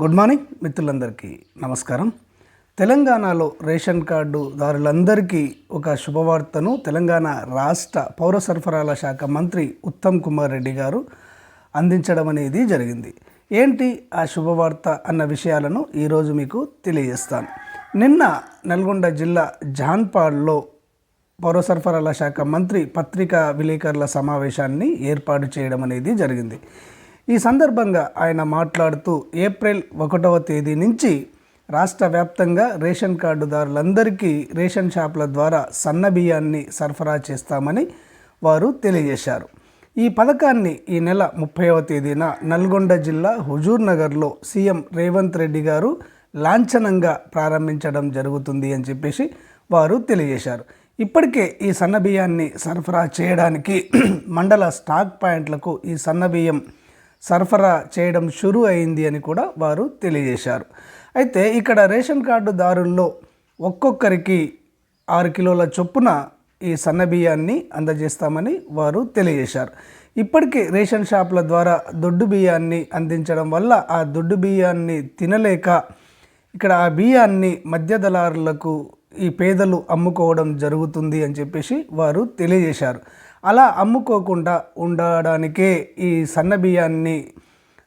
Good morning మిత్రులందరికీ నమస్కారం. తెలంగాణలో రేషన్ కార్డు దారులందరికీ ఒక శుభవార్తను తెలంగాణ రాష్ట్ర పౌర సరఫరాల శాఖ మంత్రి ఉత్తమ్ కుమార్ రెడ్డి గారు అందించడం అనేది జరిగింది. ఏంటి ఆ శుభవార్త అన్న విషయాలను ఈరోజు మీకు తెలియజేస్తాను. నిన్న నల్గొండ జిల్లా జాన్పాడ్లో పౌర సరఫరాల శాఖ మంత్రి పత్రికా విలేకరుల సమావేశాన్ని ఏర్పాటు చేయడం అనేది జరిగింది. ఈ సందర్భంగా ఆయన మాట్లాడుతూ ఏప్రిల్ ఒకటవ తేదీ నుంచి రాష్ట్ర వ్యాప్తంగా రేషన్ కార్డుదారులందరికీ రేషన్ షాపుల ద్వారా సన్న బియ్యాన్ని సరఫరా చేస్తామని వారు తెలియజేశారు. ఈ పథకాన్ని ఈ నెల ముప్పైవ తేదీన నల్గొండ జిల్లా హుజూర్ నగర్లో సీఎం రేవంత్ రెడ్డి గారు లాంఛనంగా ప్రారంభించడం జరుగుతుంది అని చెప్పేసి వారు తెలియజేశారు. ఇప్పటికే ఈ సన్న బియ్యాన్ని సరఫరా చేయడానికి మండల స్టాక్ పాయింట్లకు ఈ సన్న బియ్యం సరఫరా చేయడం షురు అయింది అని కూడా వారు తెలియజేశారు. అయితే ఇక్కడ రేషన్ కార్డుదారుల్లో ఒక్కొక్కరికి ఆరు కిలోల చొప్పున ఈ సన్న బియ్యాన్ని అందజేస్తామని వారు తెలియజేశారు. ఇప్పటికీ రేషన్ షాపుల ద్వారా దొడ్డు బియ్యాన్ని అందించడం వల్ల ఆ దొడ్డు బియ్యాన్ని తినలేక ఇక్కడ ఆ బియ్యాన్ని మధ్య దళారులకు ఈ పేదలు అమ్ముకోవడం జరుగుతుంది అని చెప్పేసి వారు తెలియజేశారు. అలా అమ్ముకోకుండా ఉండడానికే ఈ సన్న బియ్యాన్ని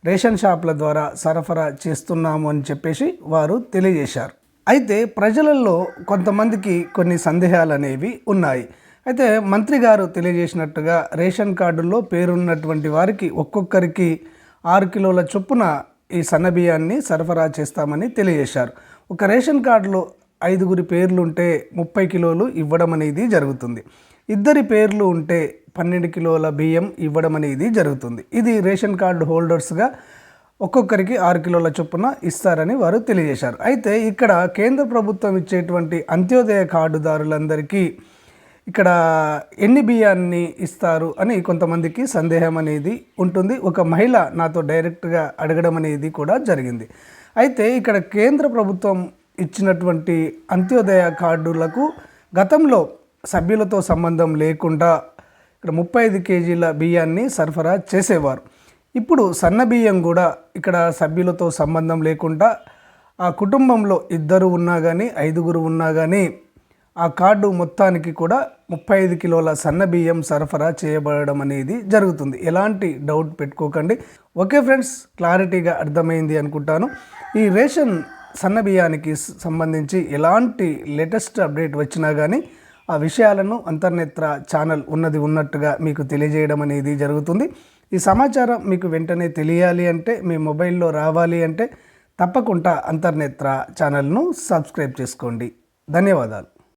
రేషన్ షాపుల ద్వారా సరఫరా చేస్తున్నాము అని చెప్పేసి వారు తెలియజేశారు. అయితే ప్రజలలో కొంతమందికి కొన్ని సందేహాలు అనేవి ఉన్నాయి. అయితే మంత్రి గారు తెలియజేసినట్టుగా రేషన్ కార్డుల్లో పేరున్నటువంటి వారికి ఒక్కొక్కరికి ఆరు కిలోల చొప్పున ఈ సన్న బియ్యాన్ని సరఫరా చేస్తామని తెలియజేశారు. ఒక రేషన్ కార్డులో ఐదుగురి పేర్లు ఉంటే ముప్పై కిలోలు ఇవ్వడం అనేది జరుగుతుంది. ఇద్దరి పేర్లు ఉంటే పన్నెండు కిలోల బియ్యం ఇవ్వడం అనేది జరుగుతుంది. ఇది రేషన్ కార్డు హోల్డర్స్గా ఒక్కొక్కరికి ఆరు కిలోల చొప్పున ఇస్తారని వారు తెలియజేశారు. అయితే ఇక్కడ కేంద్ర ప్రభుత్వం ఇచ్చేటువంటి అంత్యోదయ కార్డుదారులందరికీ ఇక్కడ ఎన్ని బియ్యాన్ని ఇస్తారు అని కొంతమందికి సందేహం అనేది ఉంటుంది. ఒక మహిళ నాతో డైరెక్ట్గా అడగడం అనేది కూడా జరిగింది. అయితే ఇక్కడ కేంద్ర ప్రభుత్వం ఇచ్చినటువంటి అంత్యోదయ కార్డులకు గతంలో సభ్యులతో సంబంధం లేకుండా ఇక్కడ ముప్పై ఐదు కేజీల బియ్యాన్ని సరఫరా చేసేవారు. ఇప్పుడు సన్న బియ్యం కూడా ఇక్కడ సభ్యులతో సంబంధం లేకుండా ఆ కుటుంబంలో ఇద్దరు ఉన్నా కానీ ఐదుగురు ఉన్నా కానీ ఆ కార్డు మొత్తానికి కూడా ముప్పై ఐదు కిలోల సన్న బియ్యం సరఫరా చేయబడడం అనేది జరుగుతుంది. ఎలాంటి డౌట్ పెట్టుకోకండి. ఓకే ఫ్రెండ్స్ క్లారిటీగా అర్థమైంది అనుకుంటాను. ఈ రేషన్ సన్న బియ్యానికి సంబంధించి ఎలాంటి లేటెస్ట్ అప్డేట్ వచ్చినా కానీ ఆ విషయాలను అంతర్నేత్ర ఛానల్ ఉన్నది ఉన్నట్టుగా మీకు తెలియజేయడం అనేది జరుగుతుంది. ఈ సమాచారం మీకు వెంటనే తెలియాలి అంటే మీ మొబైల్లో రావాలి అంటే తప్పకుండా అంతర్నేత్ర ఛానల్ను సబ్స్క్రైబ్ చేసుకోండి. ధన్యవాదాలు.